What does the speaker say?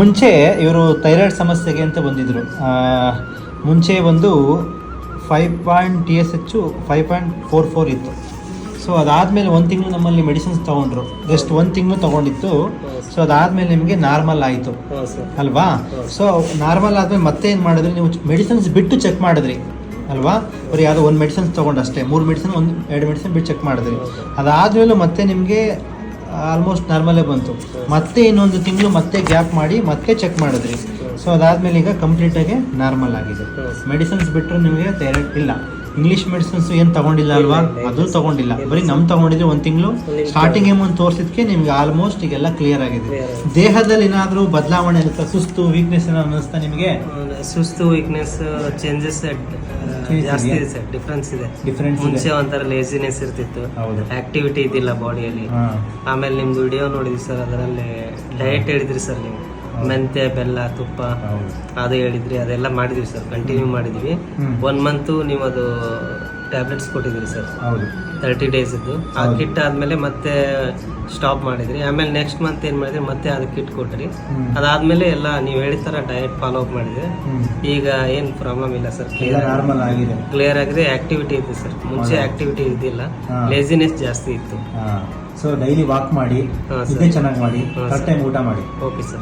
ಮುಂಚೆ ಇವರು ಥೈರಾಯ್ಡ್ ಸಮಸ್ಯೆಗೆ ಅಂತ ಬಂದಿದ್ರು. ಆ, ಮುಂಚೆ ಒಂದು ಫೈವ್ ಪಾಯಿಂಟ್ ಟಿ ಎಸ್ ಹೆಚ್ಚು ಫೈವ್ ಪಾಯಿಂಟ್ ಫೋರ್ ಫೋರ್ ಇತ್ತು. ಸೊ ಅದಾದಮೇಲೆ ಒಂದು ತಿಂಗಳು ನಮ್ಮಲ್ಲಿ ಮೆಡಿಸಿನ್ಸ್ ತೊಗೊಂಡ್ರು. ಜಸ್ಟ್ ಒಂದು ತಿಂಗಳು ತೊಗೊಂಡಿತ್ತು. ಸೊ ಅದಾದಮೇಲೆ ನಿಮಗೆ ನಾರ್ಮಲ್ ಆಯಿತು. ಅಲ್ವಾ? ಸೊ ನಾರ್ಮಲ್ ಆದ್ಮೇಲೆ ಮತ್ತೆ ಏನು ಮಾಡಿದ್ರಿ? ನೀವು ಮೆಡಿಸಿನ್ಸ್ ಬಿಟ್ಟು ಚೆಕ್ ಮಾಡಿದ್ರಿ. ಅಲ್ವಾ? ಬರೀ ಯಾವುದೋ ಒಂದು ಮೆಡಿಸಿನ್ಸ್ ತೊಗೊಂಡು ಅಷ್ಟೇ. ಮೂರು ಮೆಡಿಸಿನ್ ಒಂದು ಎರಡು ಮೆಡಿಸಿನ್ ಬಿಟ್ಟು ಚೆಕ್ ಮಾಡಿದ್ರಿ. ಅದಾದ್ಮೇಲೆ ಮತ್ತೆ ನಿಮಗೆ ಆಲ್ಮೋಸ್ಟ್ ನಾರ್ಮಲೇ ಬಂತು. ಮತ್ತೆ ಇನ್ನೊಂದು ತಿಂಗಳು ಮತ್ತೆ ಗ್ಯಾಪ್ ಮಾಡಿ ಮತ್ತೆ ಚೆಕ್ ಮಾಡಿದ್ರಿ. ಸೊ ಅದಾದ್ಮೇಲೆ ಈಗ ಕಂಪ್ಲೀಟಾಗಿ ನಾರ್ಮಲ್ ಆಗಿದೆ. ಮೆಡಿಸಿನ್ಸ್ ಬಿಟ್ಟರೆ ನಿಮಗೆ ಥೈರಾಯ್ಡ್ ಇಲ್ಲ. ಇಂಗ್ಲೀಷ್ ಮೆಡಿಸಿನ್ಸ್ ಏನು ತಗೊಂಡಿಲ್ಲ ಅಲ್ವಾ? ಅದು ತಗೊಂಡಿಲ್ಲ. ಬರೀ ನಮ್ ತಗೊಂಡಿದ್ರೆ ಒಂದು ತಿಂಗಳು. ಸ್ಟಾರ್ಟಿಂಗ್ ಒಂದು ತೋರಿಸಿದ್ಕೆ ನಿಮ್ಗೆ ಆಲ್ಮೋಸ್ಟ್ ಈಗೆಲ್ಲ ಕ್ಲಿಯರ್ ಆಗಿದೆ. ದೇಹದಲ್ಲಿ ಏನಾದರೂ ಬದಲಾವಣೆ ಇರುತ್ತಾ? ಸುಸ್ತು ವೀಕ್ನೆಸ್ ಏನೋ ಅನ್ನಿಸ್ತಾ ನಿಮಗೆ? ಸುಸ್ತು ವೀಕ್ನೆಸ್ ಚೇಂಜಸ್ ಜಾಸ್ತಿ ಇದೆ ಸರ್. ಡಿಫ್ರೆನ್ಸ್ ಇದೆ. ಡಿಫ್ರೆನ್ಸ್ ಮುಂಚೆ ಒಂಥರ ಲೇಸಿನೆಸ್ ಇರ್ತಿತ್ತು. ಆಕ್ಟಿವಿಟಿ ಇದ್ದಿಲ್ಲ ಬಾಡಿಯಲ್ಲಿ ಆಮೇಲೆ ನಿಮ್ದು ವಿಡಿಯೋ ನೋಡಿದ್ವಿ ಸರ್ ಅದರಲ್ಲಿ ಡಯಟ್ ಹೇಳಿದ್ರಿ ಸರ್ ನೀವು. ಮೆಂತೆ ಬೆಲ್ಲ ತುಪ್ಪ ಅದು ಹೇಳಿದ್ರಿ ಅದೆಲ್ಲ ಮಾಡಿದ್ವಿ ಸರ್ ಕಂಟಿನ್ಯೂ ಮಾಡಿದ್ವಿ. ಒನ್ ಮಂತು ನೀವು ಅದು ಟ್ಯಾಬ್ಲೆಟ್ಸ್ ಕೊಟ್ಟಿದ್ರಿ ಸರ್. ತರ್ಟಿ ಡೇಸ್ ಇದ್ದು ಆ ಕಿಟ್ ಆದ್ಮೇಲೆ ಮತ್ತೆ ಸ್ಟಾಪ್ ಮಾಡಿದ್ರಿ. ಆಮೇಲೆ ನೆಕ್ಸ್ಟ್ ಮಂತ್ ಏನ್ ಮಾಡಿದ್ರಿ ಮತ್ತೆ ಅದು ಕಿಟ್ ಕೊಟ್ರಿ. ಅದಾದ್ಮೇಲೆ ಎಲ್ಲ ನೀವು ಹೇಳಿದ ತರ ಡಯಟ್ ಫಾಲೋ ಅಪ್ ಮಾಡಿದೆ ಈಗ ಏನ್ ಪ್ರಾಬ್ಲಮ್ ಇಲ್ಲ ಸರ್ ಕ್ಲಿಯರ್ ನಾರ್ಮಲ್ ಆಗಿದೆ. ಕ್ಲಿಯರ್ ಆಗಿದೆ ಆಕ್ಟಿವಿಟಿ ಇದೆ ಸರ್. ಮುಂಚೆ? ಆಕ್ಟಿವಿಟಿ ಇದ್ದಿಲ್ಲ. ಲೇಸಿನೆಸ್ ಜಾಸ್ತಿ ಇತ್ತು. ಸೊ ಡೈಲಿ ವಾಕ್ ಮಾಡಿ ಚೆನ್ನಾಗಿ ಮಾಡಿ ಕರೆಕ್ಟ್ ಟೈಮ್ ಊಟ ಮಾಡಿ. Okay sir